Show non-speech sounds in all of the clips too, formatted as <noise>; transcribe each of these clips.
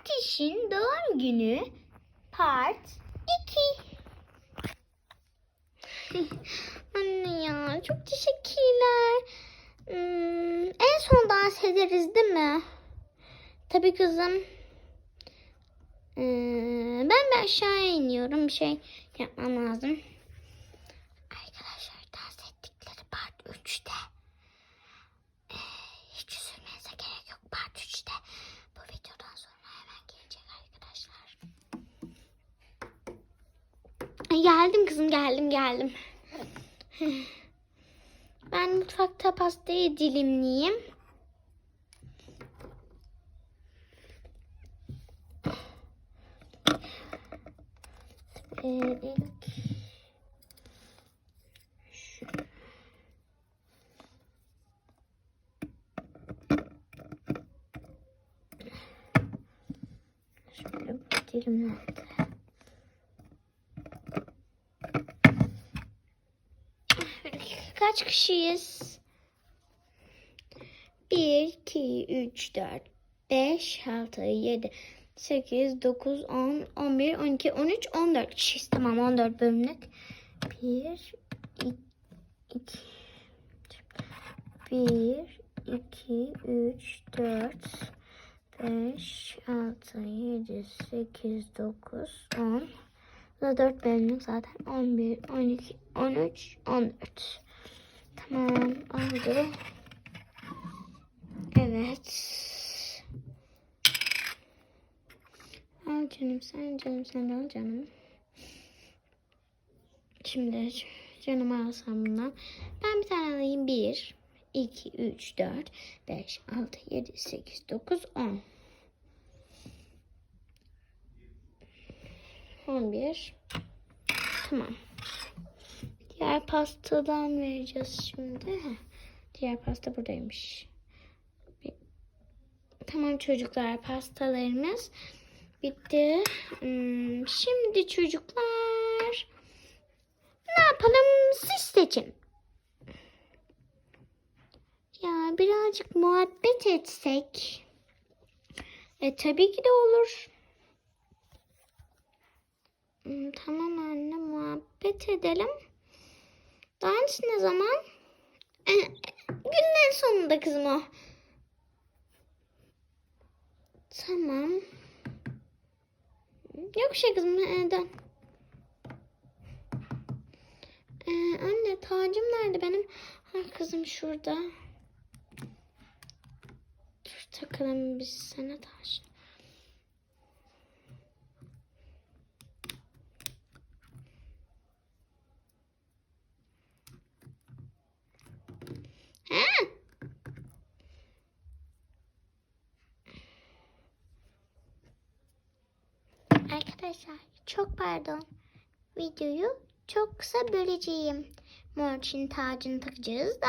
Mortiş'in doğum günü part 2. <laughs> Anne ya çok teşekkürler. Hmm, en son dans ederiz değil mi? Tabii kızım. Ee, ben bir aşağıya iniyorum. Bir şey yapmam lazım. Arkadaşlar dans ettikleri part 3'te. Ee, hiç üzülmenize gerek yok part 3'te. Bu videodan sonra hemen gelecek arkadaşlar. Ay, Geldim kızım geldim geldim. Ben mutfakta pastayı dilimleyeyim. Ee, ilk şöyle dilimlendi. Kaç kişiyiz? 1, 2, 3, 4, 5, 6, 7, 8, 9, 10, 11, 12, 13, 14 kişiyiz. Tamam 14 bölümlük. 1, 2, 1, 2, 3, 4, 5, 6, 7, 8, 9, 10. Bu da 4 bölümlük zaten. 11, 12, 13, 14. Tamam oldu. Evet. Al canım sen canım sen al canım. Şimdi canımı alsam bundan. Ben bir tane alayım. 1, 2, 3, 4, 5, 6, 7, 8, 9, 10. 11. Tamam. Diğer pastadan vereceğiz şimdi. Diğer pasta buradaymış. Tamam çocuklar pastalarımız bitti. Hmm, Şimdi çocuklar ne yapalım siz seçin. Ya birazcık muhabbet etsek. E tabii ki de olur. Hmm, Tamam anne muhabbet edelim. Dans ne zaman? E, günün en sonunda kızım o. Tamam. Yok şey kızım neden? Ee, anne tacım nerede benim? Ha kızım şurada. Dur takalım biz sana taş. Ha? Arkadaşlar çok pardon. Videoyu çok kısa böleceğim. Morçin tacını takacağız da.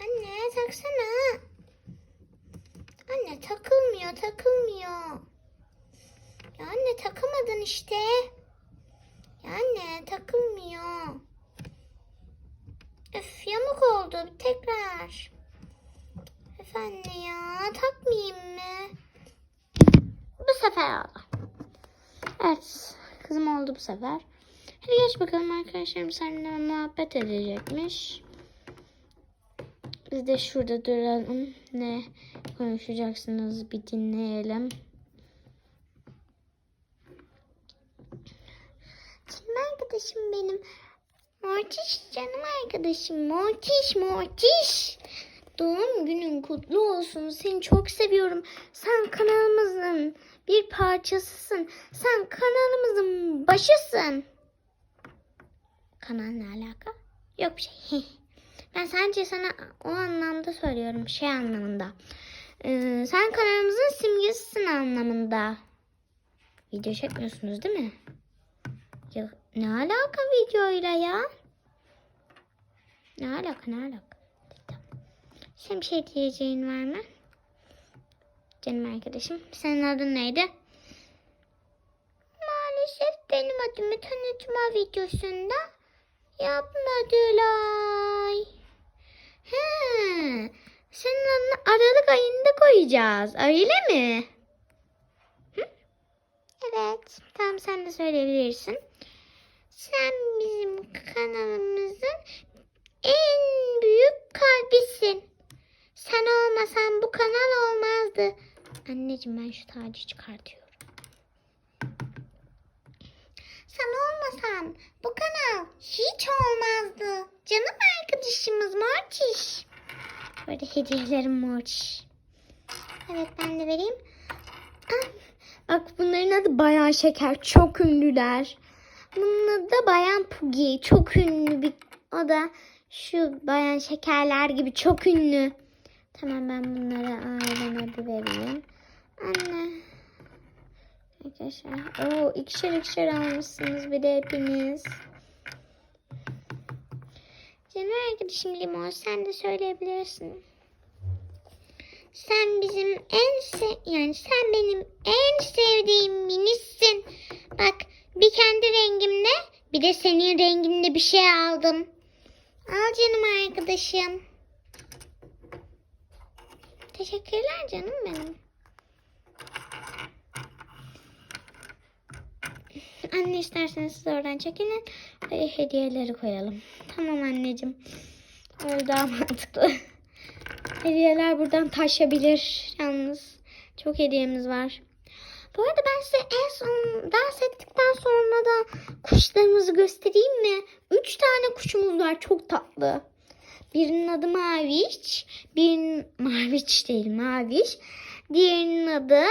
Anne taksana. Anne takılmıyor takılmıyor. Ya anne takamadın işte. Ya anne takılmıyor. Öf yamuk oldu tekrar. Efendim ya takmayayım mı? Bu sefer oldu. Evet kızım oldu bu sefer. Hadi geç bakalım arkadaşlarım seninle muhabbet edecekmiş. Biz de şurada duralım. Ne konuşacaksınız bir dinleyelim. Canım arkadaşım benim. Mortiş canım arkadaşım. Mortiş Mortiş. Doğum günün kutlu olsun. Seni çok seviyorum. Sen kanalımızın bir parçasısın. Sen kanalımızın başısın. Kanal ne alaka? Yok bir şey. <laughs> Ben sadece sana o anlamda söylüyorum. Şey anlamında. Ee, sen kanalımızın simgesisin anlamında. Video çekmiyorsunuz değil mi? Ya ne alaka videoyla ya? Ne alaka ne alaka? Sen bir şey diyeceğin var mı? Canım arkadaşım. Senin adın neydi? Maalesef benim adımı tanıtma videosunda yapmadılar. He. koyacağız. Öyle mi? Evet. Tamam sen de söyleyebilirsin. Sen bizim kanalımızın en büyük kalbisin. Sen olmasan bu kanal olmazdı. Anneciğim ben şu tacı çıkartıyorum. Sen olmasan bu kanal hiç olmazdı. Canım arkadaşımız Mortiş. Böyle hediyelerim Mortiş. Evet ben de vereyim. Ah, Bak bunların adı Bayan Şeker. Çok ünlüler. Bunun adı da Bayan Pugi. Çok ünlü bir o da şu Bayan Şekerler gibi çok ünlü. Tamam ben bunlara aileme bir vereyim. Anne. Arkadaşlar. Oo ikişer ikişer almışsınız bir de hepiniz. Canım arkadaşım Limon sen de söyleyebilirsin. Sen bizim en se yani sen benim en sevdiğim minissin. Bak bir kendi rengimle bir de senin renginde bir şey aldım. Al canım arkadaşım. Teşekkürler canım benim. Anne isterseniz siz oradan çekilin. Ve hediyeleri koyalım. Tamam anneciğim. Öyle daha mantıklı. Hediyeler buradan taşabilir yalnız. Çok hediyemiz var. Bu arada ben size en son dans ettikten sonra da kuşlarımızı göstereyim mi? Üç tane kuşumuz var. Çok tatlı. Birinin adı Maviş. Birinin Maviş değil Maviş. Diğerinin adı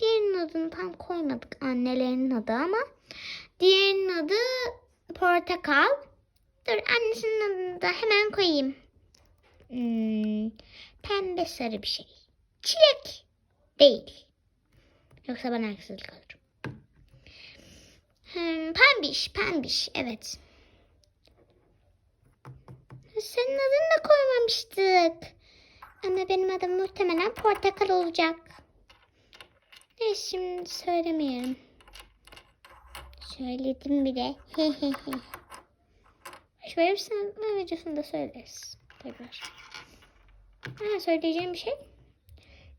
diğerinin adını tam koymadık annelerinin adı ama diğerinin adı Portakal. Dur annesinin adını da hemen koyayım. Hmm, pembe sarı bir şey. Çilek değil. Yoksa bana haksızlık olur. Hmm, pembiş, pembiş. Evet. Senin adını da koymamıştık. Ama benim adım muhtemelen portakal olacak. Ne şimdi söylemeyelim. Söyledim bile. Şöyle bir sanatma videosunda söyleriz. Tekrar. Ha, söyleyeceğim bir şey.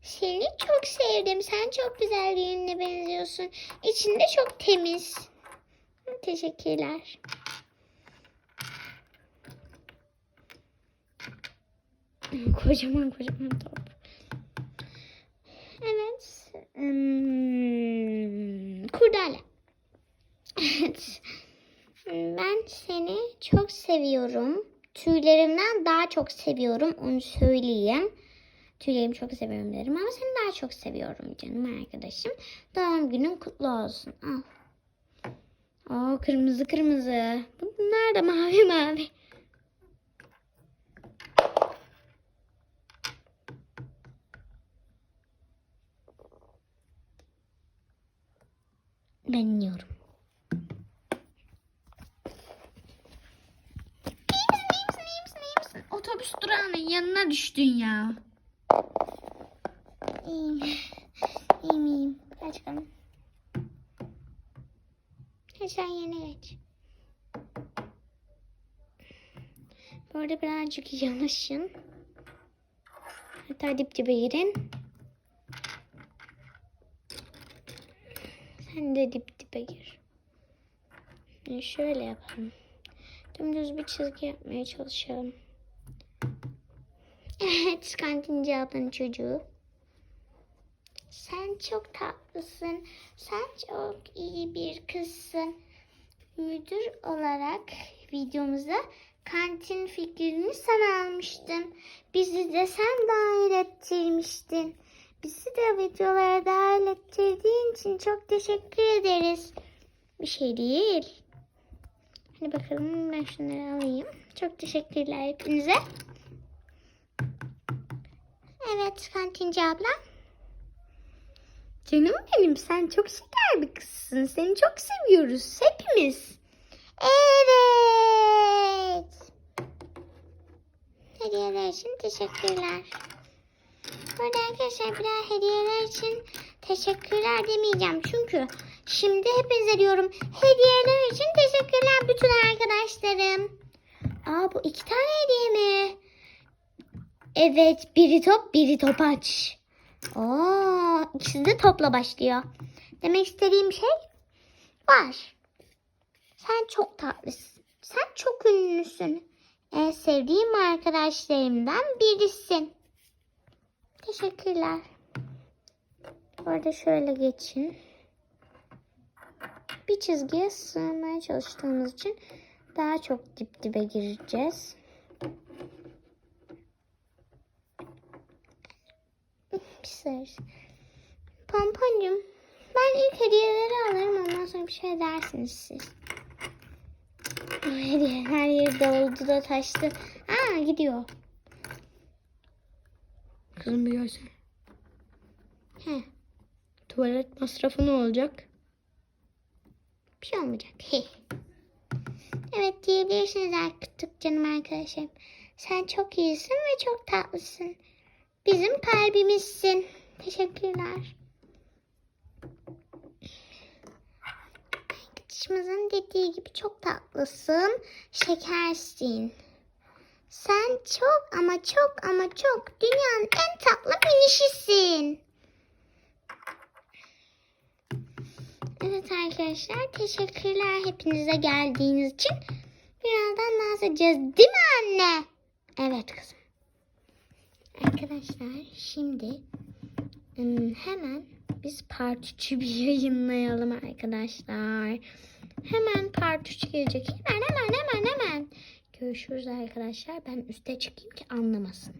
Seni çok sevdim. Sen çok güzel birine benziyorsun. İçinde çok temiz. Teşekkürler. <clears throat> kocaman kocaman top. Evet. Hmm, kurdale. Evet. Ben seni çok seviyorum. Tüylerimden daha çok seviyorum. Onu söyleyeyim. Tüylerimi çok seviyorum derim ama seni daha çok seviyorum canım arkadaşım. Doğum günün kutlu olsun. Al. Aa kırmızı kırmızı. Bunlar da mavi mavi. Ben yiyorum. Otobüs durağının yanına düştün ya. İyiyim. İyiyim, iyiyim. Bakalım. Geç sen yerine geç. Bu arada birazcık yanaşın. Hatta dip dibe girin. Sen de dip dibe gir. Şöyle yapalım. Dümdüz bir çizgi yapmaya çalışalım. Evet, kantinci ablanın çocuğu. Sen çok tatlısın. Sen çok iyi bir kızsın. Müdür olarak videomuza kantin fikrini sen almıştın. Bizi de sen dahil ettirmiştin. Bizi de videolara dahil ettirdiğin için çok teşekkür ederiz. Bir şey değil. Hadi bakalım ben şunları alayım. Çok teşekkürler hepinize. Evet kantinci abla. Canım benim sen çok şeker bir kızsın. Seni çok seviyoruz hepimiz. Evet. Hediyeler için teşekkürler. Burada arkadaşlar bir daha hediyeler için teşekkürler demeyeceğim. Çünkü şimdi hepinize diyorum hediyeler için teşekkürler bütün arkadaşlarım. Aa bu iki tane hediye mi? Evet biri top biri topaç. Oo, ikisi de topla başlıyor. Demek istediğim şey var. Sen çok tatlısın. Sen çok ünlüsün. En sevdiğim arkadaşlarımdan birisin. Teşekkürler. Bu arada şöyle geçin. Bir çizgiye sığmaya çalıştığımız için daha çok dip dibe gireceğiz. Pis Pomponcum ben ilk hediyeleri alırım ondan sonra bir şey dersiniz siz. <laughs> Bu hediye her yerde oldu da taştı. Aa gidiyor. Kızım bir gelsene. He, Tuvalet masrafı ne olacak? bir şey olmayacak. He. Evet diyebilirsiniz artık canım arkadaşım. Sen çok iyisin ve çok tatlısın. Bizim kalbimizsin. Teşekkürler. Arkadaşımızın dediği gibi çok tatlısın. Şekersin. Sen çok ama çok ama çok dünyanın en tatlı minişisin. Evet arkadaşlar teşekkürler hepinize geldiğiniz için. Birazdan dans edeceğiz değil mi anne? Evet kızım. Arkadaşlar şimdi hemen biz part 3'ü bir yayınlayalım arkadaşlar. Hemen part 3 gelecek. Hemen hemen hemen hemen. Görüşürüz arkadaşlar. Ben üste çıkayım ki anlamasın.